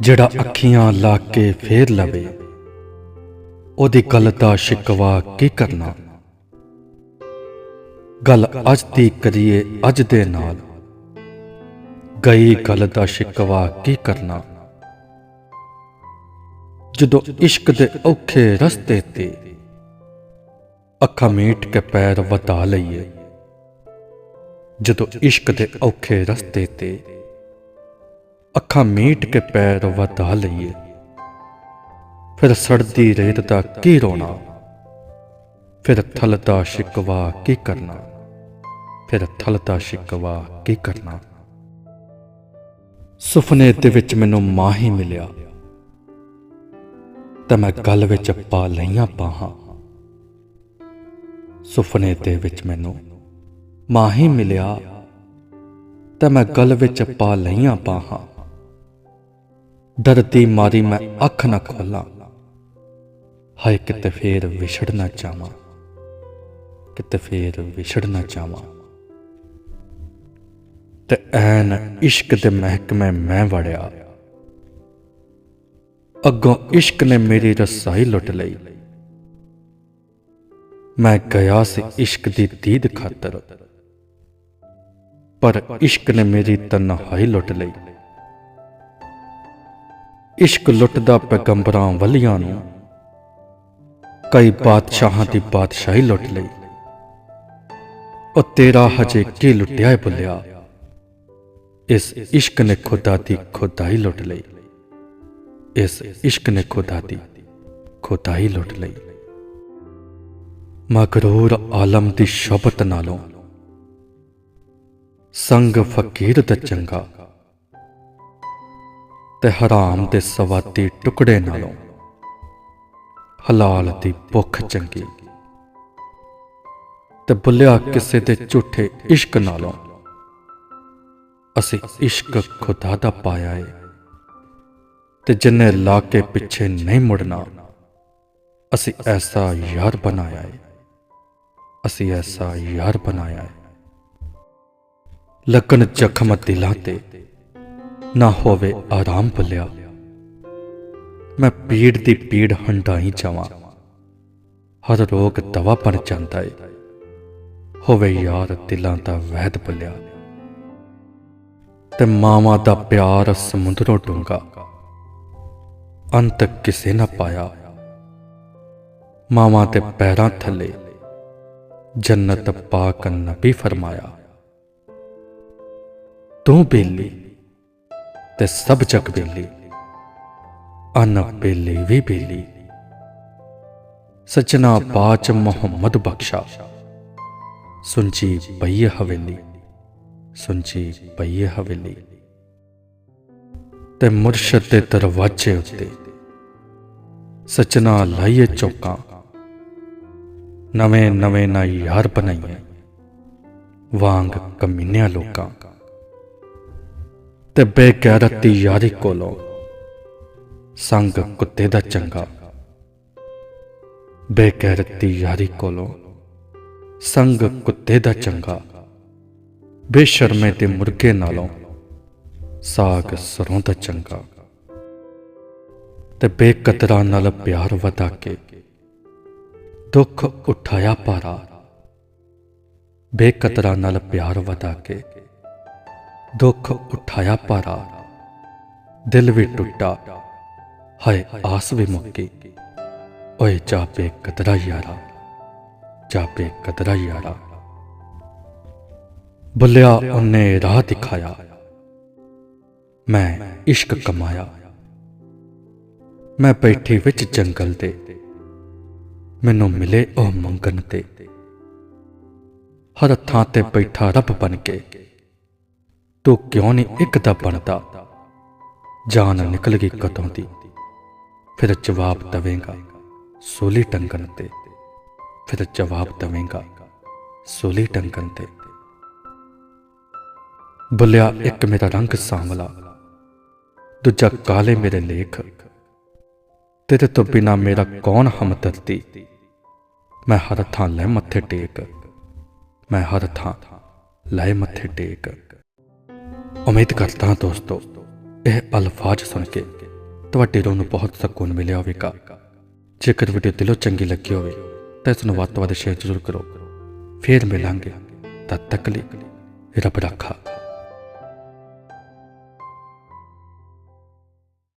ਜਿਹੜਾ ਅੱਖੀਆਂ ਲਾ ਕੇ ਫੇਰ ਲਵੇ, ਉਹਦੀ ਗੱਲ ਦਾ ਸ਼ਿਕਵਾ ਕੀ ਕਰਨਾ? ਗੱਲ ਅੱਜ ਦੀ ਕਰੀਏ ਅੱਜ ਦੇ ਨਾਲ। ਗਈ ਗੱਲ ਦਾ ਸ਼ਿਕਵਾ ਕੀ ਕਰਨਾ? ਜਦੋਂ ਇਸ਼ਕ ਦੇ ਔਖੇ ਰਸਤੇ ਤੇ ਅੱਖਾਂ ਮੀਟ ਕੇ ਪੈਰ ਵਧਾ ਲਈਏ, ਜਦੋਂ ਇਸ਼ਕ ਦੇ ਔਖੇ ਰਸਤੇ ਤੇ ਅੱਖਾਂ ਮੀਟ ਕੇ ਪੈਰ ਵਧਾ ਲਈਏ। ਫਿਰ ਸੜਦੀ ਰੇਤ ਦਾ ਕੀ ਰੋਣਾ? ਫਿਰ ਥਲ ਦਾ ਸ਼ਿਕਵਾ ਕੀ ਕਰਨਾ? ਫਿਰ ਥਲ ਦਾ ਸ਼ਿਕਵਾ ਕੀ ਕਰਨਾ? ਸੁਪਨੇ ਦੇ ਵਿੱਚ ਮੈਨੂੰ ਮਾਂ ਹੀ ਮਿਲਿਆ। ਤਾਂ ਮੈਂ ਗੱਲ ਵਿੱਚ ਪਾ ਲਈਆਂ ਬਾਹਾਂ। ਸੁਪਨੇ ਦੇ ਵਿੱਚ ਮੈਨੂੰ ਮਾਂ ਹੀ ਮਿਲਿਆ। ਤਾਂ ਮੈਂ ਗੱਲ ਵਿੱਚ ਪਾ ਲਈਆਂ ਬਾਹਾਂ। ਡਰਦੀ ਮਾਰੀ ਮੈਂ ਅੱਖ ਨਾ ਖੋਲਾਂ। ਹਾਏ, ਕਿਤੇ ਫੇਰ ਵਿਛੜਨਾ ਚਾਹਾਂ ਕਿਤੇ ਫੇਰ ਵਿਛੜਨਾ ਚਾਹਾਂ ਤੇ ਐਨ ਇਸ਼ਕ ਦੇ ਮਹਿਕਮੇ ਮੈਂ ਵੜਿਆ। ਅੱਗੋਂ ਇਸ਼ਕ ਨੇ ਮੇਰੀ ਰਸਾਈ ਲੁੱਟ ਲਈ। ਮੈਂ ਗਿਆ ਸੀ ਇਸ਼ਕ ਦੀ ਦੀਦ ਖਾਤਰ। ਪਰ ਇਸ਼ਕ ਨੇ ਮੇਰੀ ਤਨਹਾਈ ਲੁੱਟ ਲਈ। ਇਸ਼ਕ ਲੁੱਟਦਾ ਪੈਗੰਬਰਾਂ ਵਲੀਆਂ ਨੂੰ। ਕਈ ਬਾਦਸ਼ਾਹਾਂ ਦੀ ਬਾਦਸ਼ਾਹੀ ਲੁੱਟ ਲਈ। ਉਹ ਤੇਰਾ ਹਜੇ ਕੀ ਲੁੱਟਿਆ ਏ ਭੁੱਲਿਆ? ਇਸ ਇਸ਼ਕ ਨੇ ਖੁਦਾ ਦੀ ਖੁਦਾਈ ਲੁੱਟ ਲਈ। ਇਸ ਇਸ਼ਕ ਨੇ ਖੁਦਾ ਦੀ ਖੁਦਾਈ ਲੁੱਟ ਲਈ। ਮਗਰੂਰ ਆਲਮ ਦੀ ਸ਼ਬਤ ਨਾਲੋਂ। ਸੰਗ ਫਕੀਰ ਦਾ ਚੰਗਾ। ਤੇ ਹਰਾਮ ਦੇ ਸਵਾਦੀ ਟੁਕੜੇ ਨਾਲੋਂ। ਹਲਾਲ ਦੀ ਭੁੱਖ ਚੰਗੀ। ਤੇ ਬੁੱਲਿਆ ਕਿਸੇ ਦੇ ਝੂਠੇ ਇਸ਼ਕ ਨਾਲੋਂ। ਅਸੀਂ ਇਸ਼ਕ ਖੁਦਾ ਦਾ ਪਾਇਆ ਏ। ਤੇ ਜਿੰਨੇ ਲਾ ਕੇ ਪਿੱਛੇ ਨਹੀਂ ਮੁੜਨਾ, ਅਸੀਂ ਐਸਾ ਯਾਰ ਬਣਾਇਆ ਏ। ਅਸੀਂ ਐਸਾ ਯਾਰ ਬਣਾਇਆ ਏ। ਲੱਗਣ ਜ਼ਖਮ ਦਿਲਾਂ ਤੇ ਨਾ ਹੋਵੇ ਆਰਾਮ ਭੁੱਲਿਆ। ਮੈਂ ਪੀੜ ਦੀ ਪੀੜ ਹੰਡਾਈ ਜਾਵਾਂ। ਹਰ ਰੋਗ ਦਵਾ ਬਣ ਜਾਂਦਾ ਏ। ਹੋਵੇ ਯਾਰ ਦਿਲਾਂ ਦਾ ਵਹਿਦ ਭੁੱਲਿਆ। ਤੇ ਮਾਵਾਂ ਦਾ ਪਿਆਰ ਸਮੁੰਦਰੋਂ ਡੂੰਗਾ ਅੰਤ ਕਿਸੇ ਨਾ ਪਾਇਆ। ਮਾਵਾਂ ਦੇ ਪੈਰਾਂ ਥੱਲੇ ਜੰਨਤ ਪਾਕ ਨਬੀ ਫਰਮਾਇਆ। ਤੂੰ ਬੇਲੀ ਤੇ ਸਭ ਜਗ ਬੇਲੀ। ਅਨ ਬੇਲੀ ਵੀ ਬੇਲੀ। ਸਚਨਾ ਬਾਚ ਮੁਹੰਮਦ ਬਖਸ਼ਾ। ਸੁੰਚੀ ਪਈਏ ਹਵੇਲੀ। ਸੁੰਚੀ ਪਈਏ ਹਵੇਲੀ। ਤੇ ਮੁਰਸ਼ਦ ਦੇ ਦਰਵਾਜ਼ੇ ਉੱਤੇ ਸਚਨਾ ਲਾਈਏ ਚੌਕਾਂ। ਨਵੇਂ ਨਵੇਂ ਨਾ ਯਾਰ ਬਣਾਈਏ। ਵਾਂਗ ਕਮੀਨਿਆਂ ਲੋਕਾਂ। ਤੇ ਬੇਗੈਰਤ ਦੀ ਯਾਰੀ ਕੋਲੋਂ ਸੰਗ ਕੁੱਤੇ ਦਾ ਚੰਗਾ। ਬੇਗੈਰਤ ਦੀ ਯਾਰੀ ਕੋਲੋਂ ਸੰਗ ਕੁੱਤੇ ਦਾ ਚੰਗਾ। ਬੇਸ਼ਰਮੇ ਤੇ ਮੁਰਗੇ ਨਾਲੋਂ ਸਾਗ ਸਰੋਂ ਦਾ ਚੰਗਾ। ਤੇ ਬੇਕਤਰਾ ਨਾਲ ਪਿਆਰ ਵਧਾ ਕੇ ਦੁੱਖ ਉਠਾਇਆ ਪਾਰਾ ਬੇਕਤਰਾ ਨਾਲ ਪਿਆਰ ਵਧਾ ਕੇ ਦੁੱਖ ਉਠਾਇਆ ਭਾਰਾ। ਦਿਲ ਵੀ ਟੁੱਟਾ। ਹਾਏ, ਆਸ ਵੀ ਮੁੱਕੀ। ਓਏ ਚਾਪੇ ਕਦਰਾ ਯਾਰਾ। ਚਾਪੇ ਕਦਰਾ ਯਾਰਾ। ਬੁੱਲਿਆ ਉਹਨੇ ਰਾਹ ਦਿਖਾਇਆ। ਮੈਂ ਇਸ਼ਕ ਕਮਾਇਆ। ਮੈਂ ਬੈਠੀ ਵਿੱਚ ਜੰਗਲ ਦੇ। ਮੈਨੂੰ ਮਿਲੇ ਉਹ ਮੰਗਨ ਤੇ। ਹਰ ਥਾਂ ਤੇ ਬੈਠਾ ਰੱਬ ਬਣ ਕੇ। ਤੂੰ ਕਿਉਂ ਨਹੀਂ ਇੱਕ ਦਾ ਬਣਦਾ? ਜਾਨ ਨਿਕਲ ਗਈ ਕਦੋਂ ਦੀ? ਫਿਰ ਜਵਾਬ ਦਵੇਂਗਾ, ਸੋਲੀ ਟੰਗਣ ਤੇ। ਫਿਰ ਜਵਾਬ ਦਵੇਂਗਾ, ਸੋਲੀ ਟੰਗਣ ਤੇ। ਬੁੱਲਿਆ, ਇੱਕ ਮੇਰਾ ਰੰਗ ਸਾਂਵਲਾ, ਦੂਜਾ ਕਾਲੇ ਮੇਰੇ ਲੇਖ। ਤੇਰੇ ਤੋਂ ਬਿਨਾ ਮੇਰਾ ਕੌਣ ਹਮਦਰਦੀ? ਮੈਂ ਹਰ ਥਾਂ ਲੈ ਮੱਥੇ ਟੇਕ, ਮੈਂ ਹਰ ਥਾਂ ਲੈ ਮੱਥੇ ਟੇਕ। ਉਮੀਦ ਕਰਦਾ ਹਾਂ ਦੋਸਤੋ, ਇਹ ਅਲਫਾਜ਼ ਸੁਣ ਕੇ ਤੁਹਾਡੇ ਰੂਹ ਨੂੰ ਬਹੁਤ ਸਕੂਨ ਮਿਲਿਆ ਹੋਵੇਗਾ। ਜੇਕਰ ਵੀਡੀਓ ਦਿਲੋਂ ਚੰਗੀ ਲੱਗੀ ਹੋਵੇ, ਤਾਂ ਇਸ ਨੂੰ ਵੱਧ ਤੋਂ ਵੱਧ ਸ਼ੇਅਰ ਜ਼ਰੂਰ ਕਰੋ। ਫੇਰ ਮਿਲਾਂਗੇ ਤਦ ਤੱਕ ਲਈ ਰੱਬ ਰੱਖਾ